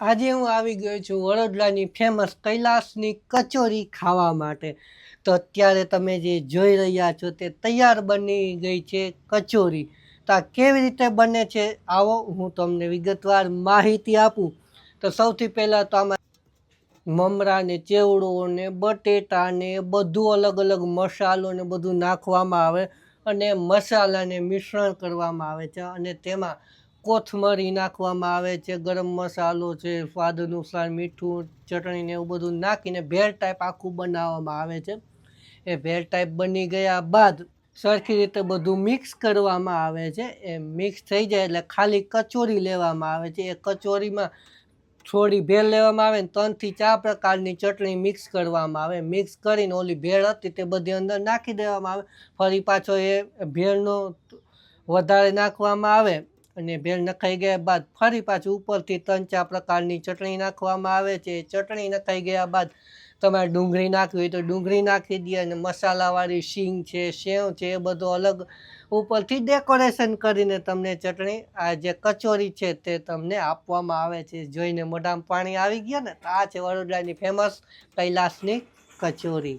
આજે હું આવી ગયો છું વડોદરાની ફેમસ કૈલાસની કચોરી ખાવા માટે. તો અત્યારે તમે જે જોઈ રહ્યા છો તે તૈયાર બની ગઈ છે કચોરી. તો આ કેવી રીતે બને છે આવો હું તમને વિગતવાર માહિતી આપું. તો સૌથી પહેલાં તો આમાં મમરા ને ચેવડો બધું અલગ અલગ મસાલો ને બધું નાખવામાં આવે અને મસાલાને મિશ્રણ કરવામાં આવે છે અને તેમાં કોથમરી નાખવામાં આવે છે, ગરમ મસાલો છે સ્વાદ અનુસાર મીઠું, ચટણી ને એવું બધું નાખીને ભેળ ટાઈપ આખું બનાવવામાં આવે છે. એ ભેળ ટાઈપ બની ગયા બાદ સરખી રીતે બધું મિક્સ કરવામાં આવે છે. એ મિક્સ થઈ જાય એટલે ખાલી કચોરી લેવામાં આવે છે. એ કચોરીમાં થોડી ભેળ લેવામાં આવે ને ત્રણથી ચાર પ્રકારની ચટણી મિક્સ કરવામાં આવે. મિક્સ કરીને ઓલી ભેળ હતી તે બધી અંદર નાખી દેવામાં આવે. ફરી પાછો એ ભેળનો વધારે નાખવામાં આવે. અને ભેળ નખાઈ ગયા બાદ ફરી પાછું ઉપરથી ત્રણ ચાર પ્રકારની ચટણી નાખવામાં આવે છે. ચટણી નખાઈ ગયા બાદ તમારે ડુંગળી નાખવી હોય તો ડુંગળી નાખી દે અને મસાલાવાળી શીંગ છે, સેવ છે એ બધું અલગ ઉપરથી ડેકોરેશન કરીને તમને ચટણી, આ જે કચોરી છે તે તમને આપવામાં આવે છે. જોઈને મોઢામાં પાણી આવી ગયા ને તો આ છે વડોદરાની ફેમસ કૈલાસની કચોરી.